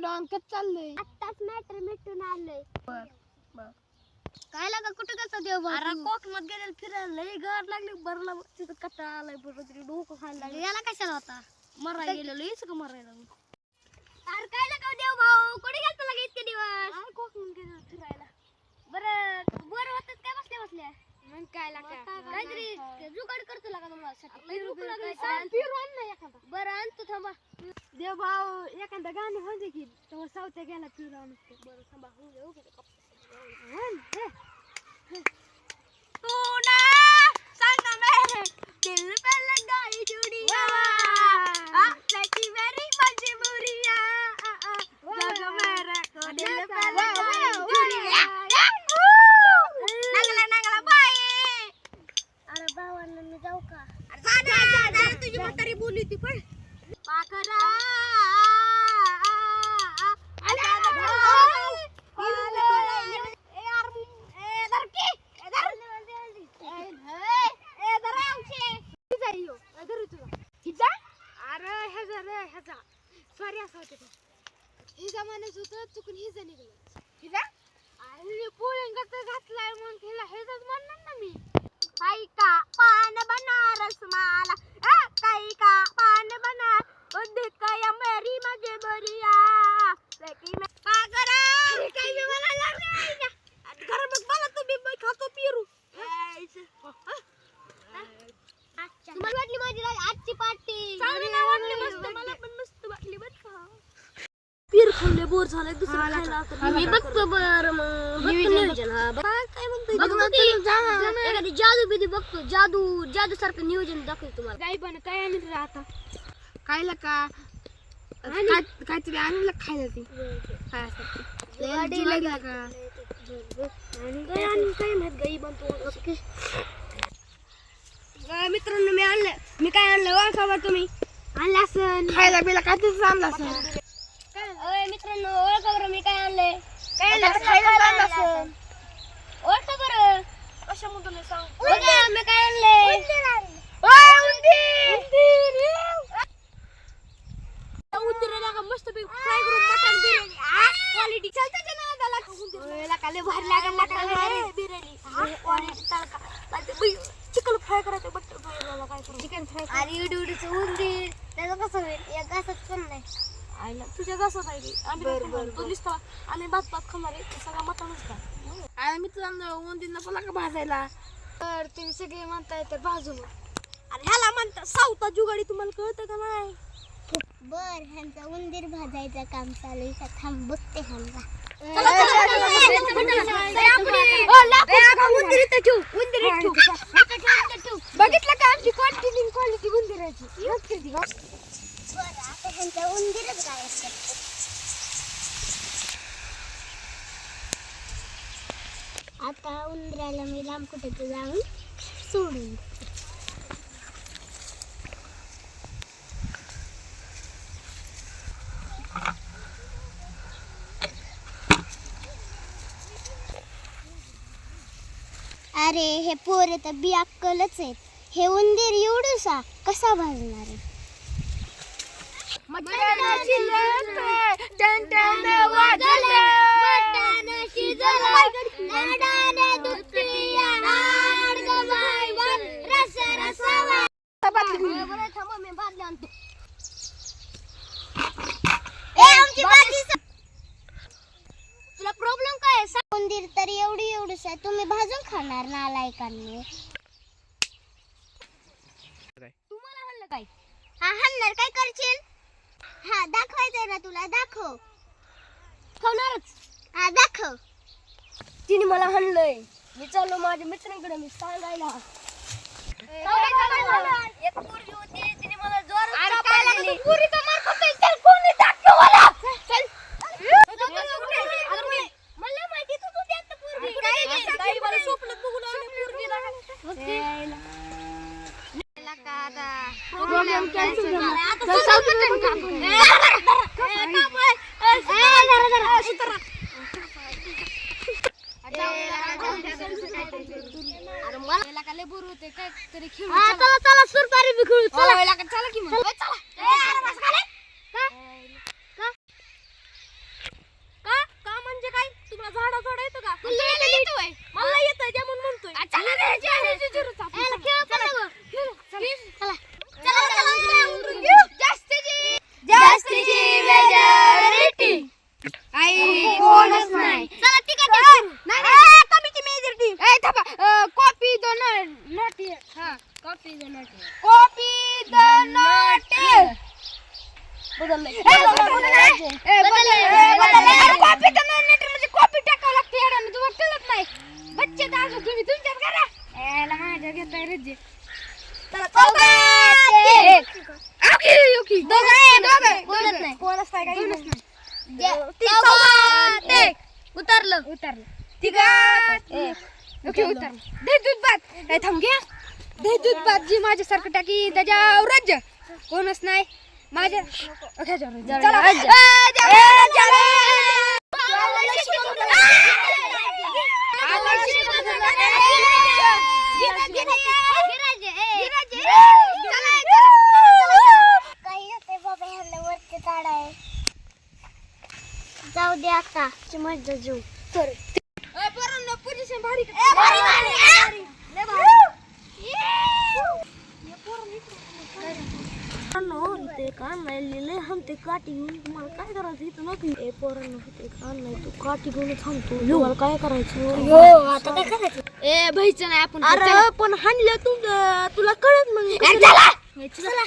भावान कच चाललंय. आत्ताच मॅटर मिटून आलोय. बर बर. काय लागा कुठं कसं देव अरे कोकणात गेलेलं फिरायला लई गाड लागली बरला तिथं कटा आलाय बरं तरी डोकं खायला लागलं. याला कशाला होता? मरायला गेलेलो येच का मरायला? अरे काय लागा देव भाऊ? कुठे गेलता लागा इतके दिवस? काय कोकणात गेलेलो फिरायला. बरं बरं होतात काय बसल्या बसल्या मग काय काहीतरी जुगाड करतो लागा तुम्हाला ना बरं आणतो थांबा. देव भाऊ एखादा गाणं म्हणजे की तेव्हा सावत्या गेला आणतो बरं थांबा होऊ दे, होऊ दे. म्हण, हे. तू ना सांग मेरे भावांना मी जाऊ का? तुझी म्हातारी बोलली ती पण पाकरा अरे ह्याचा रे ह्याचा सॉरी असं होतं. हिजा म्हणत होतं चुकून हिजा निघलं हिजा अरे पोळंगाच घातलाय म्हणून हिला हेच म्हणणार ना मी काही का पान बनारस माला आ, काही का पान बना बुद्धी काय मेरी माझे बरिया लेकी मैं पागरा अरे काही बी मला लागले घर मग मला तुम्ही मी खातो पिरू तुम्हाला वाटली माझी रा- आजची पार्टी चांगली नाही वाटली मस्त मला पण मस्त वाटली बरं का पीर खाल्ले बोर झाले दुसरं खायला आता मी बघतो बर मग. बघतो नियोजन हा बघ. काय म्हणतोय बघतो ती. एखादी जादू बिदू बघतो जादू जादू सारखं नियोजन दाखवतो तुम्हाला. काय पण काय आणलं आता? खायला का? काय काहीतरी आणलं खायला ती? काय? लागला. का? काय आणि काय माहीत गाई बनतो मित्रांनो मी आणलं. मी काय आणलं ओळखा बरं तुम्ही? आणलं असं खायला बिला काय आणलं असं मित्रांनो ओळखा बरं मी काय आणलंय. काय आणलं खायला आणलं असं. ओळखा बरं. कशामधून सांग. बघा मी काय आणलंय? मस्त फ्राय करून मटण बिर्याणी. क्वालिटी चालतं चिकन फ्राय करायचं मटण फ्राय करायला काय करू? चिकन फ्राय अरे इडी उडीचं उंदीर. त्याचं कसं होईल? या घासात पण नाही. आईला तुझ्या घासात आहे आम्ही काय खाणार? तो नुसता आम्ही भात भात खाणार आहे सगळा मटणच का आणि मी तुला उंदीरला बोला का भाजायला तर तुम्ही सगळे म्हणताय तर भाजू मग अरे ह्याला म्हणतात सावता जुगाडी तुम्हाला कळतं का नाही बर ह्यांचा उंदीर भाजायचं काम चालू आहे का थांब बघते ह्यांना बघितलं का आमची क्वालिटी क्वालिटी उंदीराची बरं आता ह्यांचा उंदीरच गायब करते आता उंदराला मी लांब कुठे जाऊन सोडून अरे हे पोरे तर बी अक्कलच आहेत. हे उंदीर एवढसा कसा भाजणार आहे मटणाची लेक, टन टन वाजले. तुला प्रॉब्लेम काय उंदीर तर एवढी एवढीच आहे. तुम्ही भाजून खाणार तुम्हाला म्हणलं काय? हा हाणणार काय करशील? हा दाखवायचंय ना तुला दाखव. खाणारच. हा दाखव. तिने मला हाणलंय मी चाललो माझ्या मित्रांकडे मी सांगायला. एक पोरगी होती तिने मला जोरात चापायला दिली. मला माहिती तू कुठे आता पोरगी. ताई मला स्वप्नात बघून आली पोरगीला. Problem cancel झाला. चल, चल, कापून. हा, सुरपारी बी खेळू चला. चला की मग. चला. ए, बस खाली. का? का? येतोय मला येतोय त्या म्हणून म्हणतोय चला रे ह्याची जरूरच आपण. याला खेळ पण नको. खेळू, चला. चला चला चला उतरून घेऊ. जास्तीची जास्तीची मेजॉरिटी आई कोणच नाही चला तिकडे नाही नाही कमीची मेजॉरिटी ए थांबा कॉपी द नोट हा copy the note copy the note copy the note म्हणजे कॉपी टाकावं लागते येड्यानं तुम्हाला कळत नाही. बच्चे तर अजून तुम्ही तुमच्यात करा. याला माझ्या घेताय रज्जे. उतरलं. उतरलं. तिघात. ओके उतरलं. दही दूध ए थांब घ्या दही दूध भात जी माझ्यासारखं टाकी त्याच्यावर राज्य. कोणच नाही. माझ्या जाऊ दे आता. मजा जाऊ पोरांनो, पोझिशन भारी. ते कान नाही लिहिले हम ते काठी घेऊन तुम्हाला काय करायचं इथं नको ए पोरांनो ते कान नाही तू काठी घेऊन थांबतो. तुम्हाला काय करायचं? आता काय करायचं? ए भाईचं नाही आपण अरे पण हाणलं तुम तुला कळत मग चला.